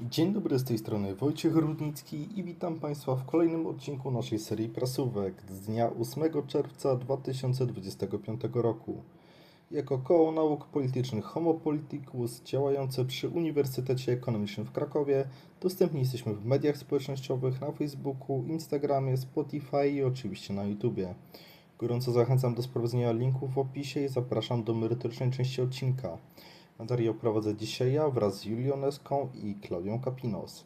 Dzień dobry, z tej strony Wojciech Rudnicki i witam Państwa w kolejnym odcinku naszej serii prasówek z dnia 8 czerwca 2025 roku. Jako koło nauk politycznych Homo Politicus działające przy Uniwersytecie Ekonomicznym w Krakowie dostępni jesteśmy w mediach społecznościowych na Facebooku, Instagramie, Spotify i oczywiście na YouTubie. Gorąco zachęcam do sprawdzenia linków w opisie i zapraszam do merytorycznej części odcinka. Materiał prowadzę dzisiaj ja wraz z Julią Neską i Klaudią Kapinos.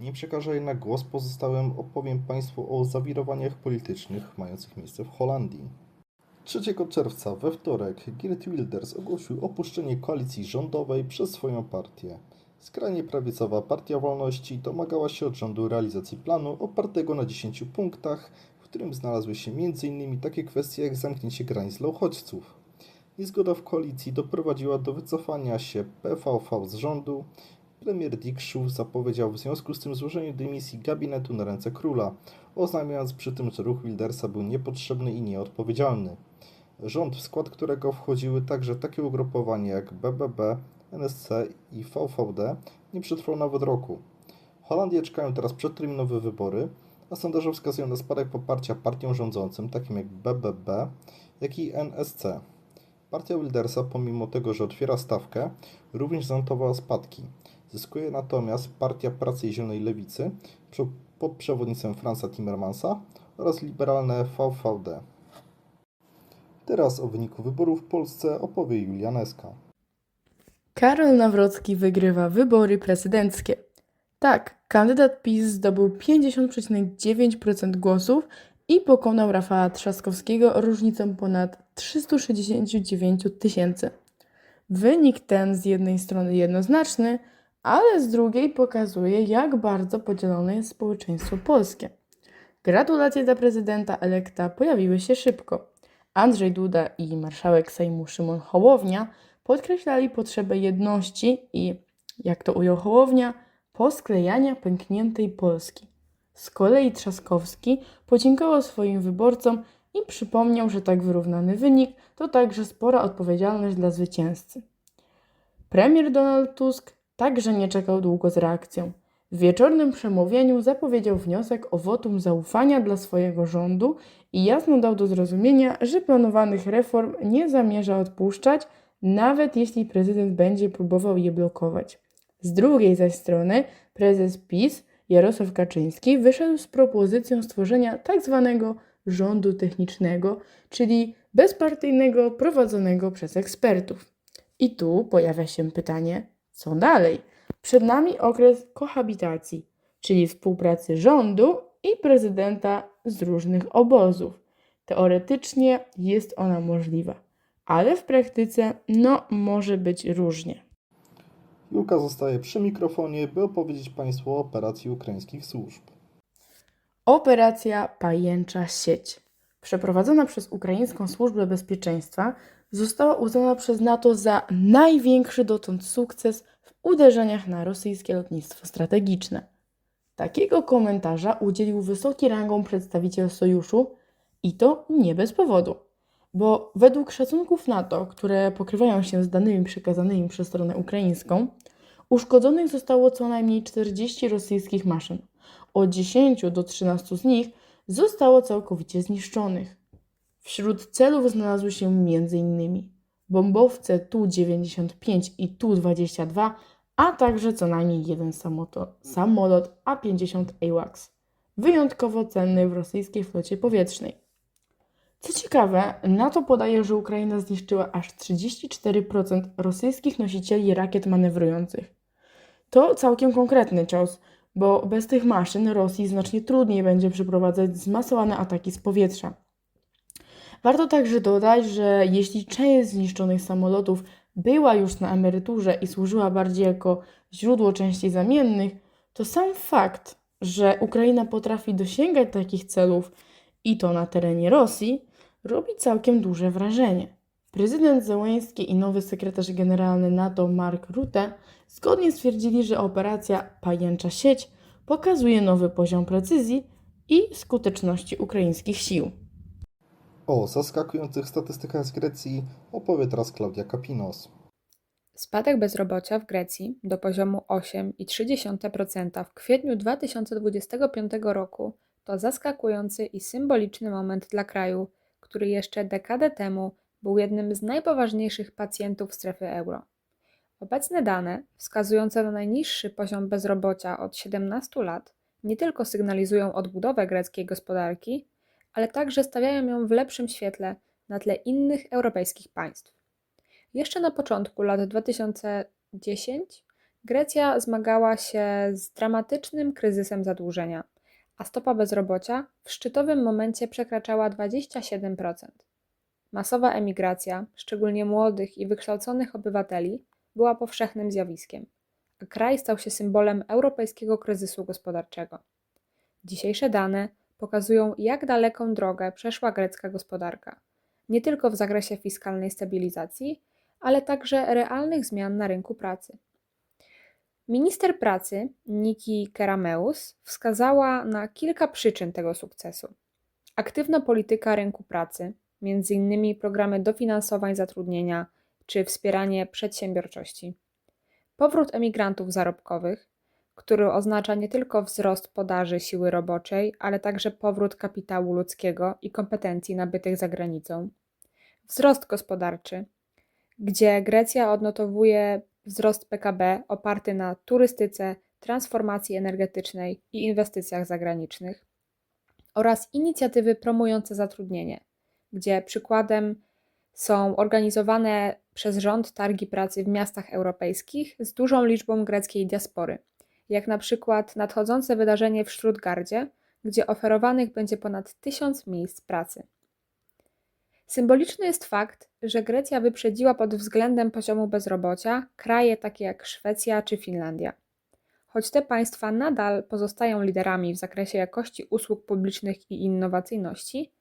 Nie przekażę jednak głos pozostałym, opowiem Państwu o zawirowaniach politycznych mających miejsce w Holandii. 3 czerwca we wtorek Geert Wilders ogłosił opuszczenie koalicji rządowej przez swoją partię. Skrajnie prawicowa Partia Wolności domagała się od rządu realizacji planu opartego na 10 punktach, w którym znalazły się m.in. takie kwestie jak zamknięcie granic dla uchodźców. Niezgoda w koalicji doprowadziła do wycofania się PVV z rządu. Premier Dick zapowiedział w związku z tym złożenie dymisji gabinetu na ręce króla, oznajmiając przy tym, że ruch Wildersa był niepotrzebny i nieodpowiedzialny. Rząd, w skład którego wchodziły także takie ugrupowania jak BBB, NSC i VVD, nie przetrwał nawet roku. Holandię czekają teraz przedterminowe wybory, a sondaże wskazują na spadek poparcia partiom rządzącym, takim jak BBB, jak i NSC. Partia Wildersa, pomimo tego, że otwiera stawkę, również zanotowała spadki. Zyskuje natomiast Partia Pracy i Zielonej Lewicy pod przewodnictwem Franza Timmermansa oraz liberalne VVD. Teraz o wyniku wyborów w Polsce opowie Julia Neska. Karol Nawrocki wygrywa wybory prezydenckie. Tak, kandydat PiS zdobył 50,9% głosów i pokonał Rafała Trzaskowskiego różnicą ponad 369 tysięcy. Wynik ten z jednej strony jednoznaczny, ale z drugiej pokazuje, jak bardzo podzielone jest społeczeństwo polskie. Gratulacje dla prezydenta elekta pojawiły się szybko. Andrzej Duda i marszałek Sejmu Szymon Hołownia podkreślali potrzebę jedności i, jak to ujął Hołownia, posklejania pękniętej Polski. Z kolei Trzaskowski podziękował swoim wyborcom i przypomniał, że tak wyrównany wynik to także spora odpowiedzialność dla zwycięzcy. Premier Donald Tusk także nie czekał długo z reakcją. W wieczornym przemówieniu zapowiedział wniosek o wotum zaufania dla swojego rządu i jasno dał do zrozumienia, że planowanych reform nie zamierza odpuszczać, nawet jeśli prezydent będzie próbował je blokować. Z drugiej zaś strony prezes PiS Jarosław Kaczyński wyszedł z propozycją stworzenia tzw. rządu technicznego, czyli bezpartyjnego prowadzonego przez ekspertów. I tu pojawia się pytanie, co dalej? Przed nami okres kohabitacji, czyli współpracy rządu i prezydenta z różnych obozów. Teoretycznie jest ona możliwa, ale w praktyce no może być różnie. Julka zostaje przy mikrofonie, by opowiedzieć Państwu o operacji ukraińskich służb. Operacja Pajęcza Sieć, przeprowadzona przez Ukraińską Służbę Bezpieczeństwa, została uznana przez NATO za największy dotąd sukces w uderzeniach na rosyjskie lotnictwo strategiczne. Takiego komentarza udzielił wysoki rangą przedstawiciel sojuszu i to nie bez powodu, bo według szacunków NATO, które pokrywają się z danymi przekazanymi przez stronę ukraińską, uszkodzonych zostało co najmniej 40 rosyjskich maszyn. Od 10 do 13 z nich zostało całkowicie zniszczonych. Wśród celów znalazły się m.in. bombowce Tu-95 i Tu-22, a także co najmniej jeden samolot A-50 AWACS, wyjątkowo cenny w rosyjskiej flocie powietrznej. Co ciekawe, NATO podaje, że Ukraina zniszczyła aż 34% rosyjskich nosicieli rakiet manewrujących. To całkiem konkretny cios, bo bez tych maszyn Rosji znacznie trudniej będzie przeprowadzać zmasowane ataki z powietrza. Warto także dodać, że jeśli część zniszczonych samolotów była już na emeryturze i służyła bardziej jako źródło części zamiennych, to sam fakt, że Ukraina potrafi dosięgać takich celów i to na terenie Rosji, robi całkiem duże wrażenie. Prezydent Zełenski i nowy sekretarz generalny NATO Mark Rutte zgodnie stwierdzili, że operacja Pajęcza Sieć pokazuje nowy poziom precyzji i skuteczności ukraińskich sił. O zaskakujących statystykach z Grecji opowie teraz Klaudia Kapinos. Spadek bezrobocia w Grecji do poziomu 8,3% w kwietniu 2025 roku to zaskakujący i symboliczny moment dla kraju, który jeszcze dekadę temu był jednym z najpoważniejszych pacjentów strefy euro. Obecne dane, wskazujące na najniższy poziom bezrobocia od 17 lat, nie tylko sygnalizują odbudowę greckiej gospodarki, ale także stawiają ją w lepszym świetle na tle innych europejskich państw. Jeszcze na początku lat 2010 Grecja zmagała się z dramatycznym kryzysem zadłużenia, a stopa bezrobocia w szczytowym momencie przekraczała 27%. Masowa emigracja, szczególnie młodych i wykształconych obywateli, była powszechnym zjawiskiem, a kraj stał się symbolem europejskiego kryzysu gospodarczego. Dzisiejsze dane pokazują, jak daleką drogę przeszła grecka gospodarka, nie tylko w zakresie fiskalnej stabilizacji, ale także realnych zmian na rynku pracy. Minister pracy Niki Kerameus wskazała na kilka przyczyn tego sukcesu. Aktywna polityka rynku pracy, m.in. programy dofinansowań zatrudnienia czy wspieranie przedsiębiorczości. Powrót emigrantów zarobkowych, który oznacza nie tylko wzrost podaży siły roboczej, ale także powrót kapitału ludzkiego i kompetencji nabytych za granicą. Wzrost gospodarczy, gdzie Grecja odnotowuje wzrost PKB oparty na turystyce, transformacji energetycznej i inwestycjach zagranicznych oraz inicjatywy promujące zatrudnienie, gdzie przykładem są organizowane przez rząd targi pracy w miastach europejskich z dużą liczbą greckiej diaspory, jak na przykład nadchodzące wydarzenie w Stuttgardzie, gdzie oferowanych będzie ponad tysiąc miejsc pracy. Symboliczny jest fakt, że Grecja wyprzedziła pod względem poziomu bezrobocia kraje takie jak Szwecja czy Finlandia. Choć te państwa nadal pozostają liderami w zakresie jakości usług publicznych i innowacyjności,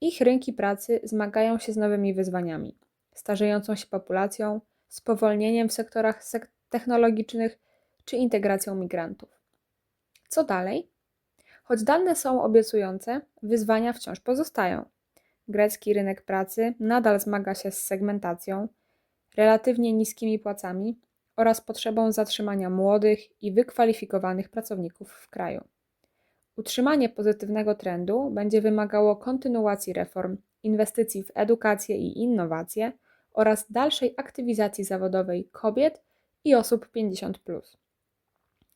ich rynki pracy zmagają się z nowymi wyzwaniami starzejącą się populacją, spowolnieniem w sektorach sek- technologicznych czy integracją migrantów. Co dalej? Choć dane są obiecujące, wyzwania wciąż pozostają. Grecki rynek pracy nadal zmaga się z segmentacją, relatywnie niskimi płacami oraz potrzebą zatrzymania młodych i wykwalifikowanych pracowników w kraju. Utrzymanie pozytywnego trendu będzie wymagało kontynuacji reform, inwestycji w edukację i innowacje oraz dalszej aktywizacji zawodowej kobiet i osób 50.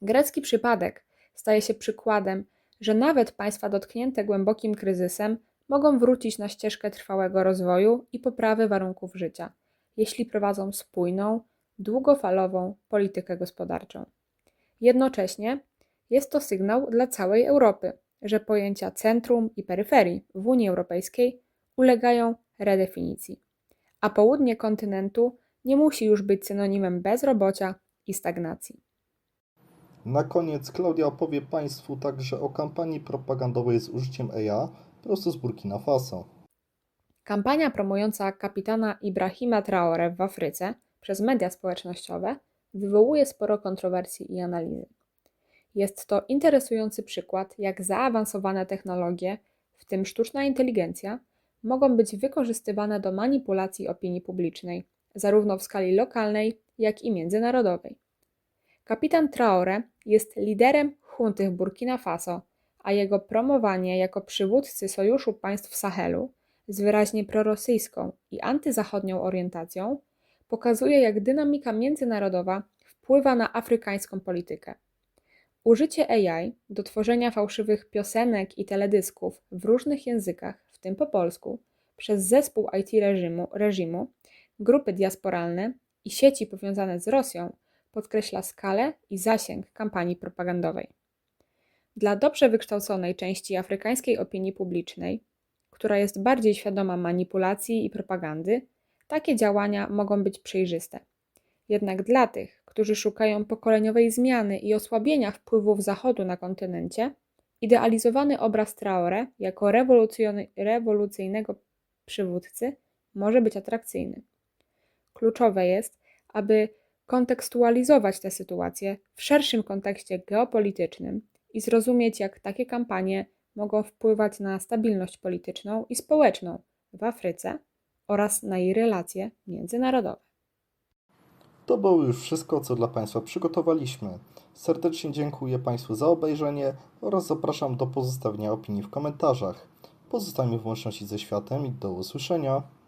Grecki przypadek staje się przykładem, że nawet państwa dotknięte głębokim kryzysem mogą wrócić na ścieżkę trwałego rozwoju i poprawy warunków życia, jeśli prowadzą spójną, długofalową politykę gospodarczą. Jednocześnie jest to sygnał dla całej Europy, że pojęcia centrum i peryferii w Unii Europejskiej ulegają redefinicji, a południe kontynentu nie musi już być synonimem bezrobocia i stagnacji. Na koniec Klaudia opowie Państwu także o kampanii propagandowej z użyciem AI prosto z Burkina Faso. Kampania promująca kapitana Ibrahima Traore w Afryce przez media społecznościowe wywołuje sporo kontrowersji i analizy. Jest to interesujący przykład, jak zaawansowane technologie, w tym sztuczna inteligencja, mogą być wykorzystywane do manipulacji opinii publicznej, zarówno w skali lokalnej, jak i międzynarodowej. Kapitan Traore jest liderem hunty w Burkina Faso, a jego promowanie jako przywódcy Sojuszu Państw Sahelu z wyraźnie prorosyjską i antyzachodnią orientacją pokazuje, jak dynamika międzynarodowa wpływa na afrykańską politykę. Użycie AI do tworzenia fałszywych piosenek i teledysków w różnych językach, w tym po polsku, przez zespół IT reżimu, reżimu, grupy diasporalne i sieci powiązane z Rosją podkreśla skalę i zasięg kampanii propagandowej. Dla dobrze wykształconej części afrykańskiej opinii publicznej, która jest bardziej świadoma manipulacji i propagandy, takie działania mogą być przejrzyste. Jednak dla tych, którzy szukają pokoleniowej zmiany i osłabienia wpływów Zachodu na kontynencie, idealizowany obraz Traore jako rewolucyjnego przywódcy może być atrakcyjny. Kluczowe jest, aby kontekstualizować tę sytuację w szerszym kontekście geopolitycznym i zrozumieć, jak takie kampanie mogą wpływać na stabilność polityczną i społeczną w Afryce oraz na jej relacje międzynarodowe. To było już wszystko, co dla Państwa przygotowaliśmy. Serdecznie dziękuję Państwu za obejrzenie oraz zapraszam do pozostawienia opinii w komentarzach. Pozostajemy w łączności ze światem i do usłyszenia.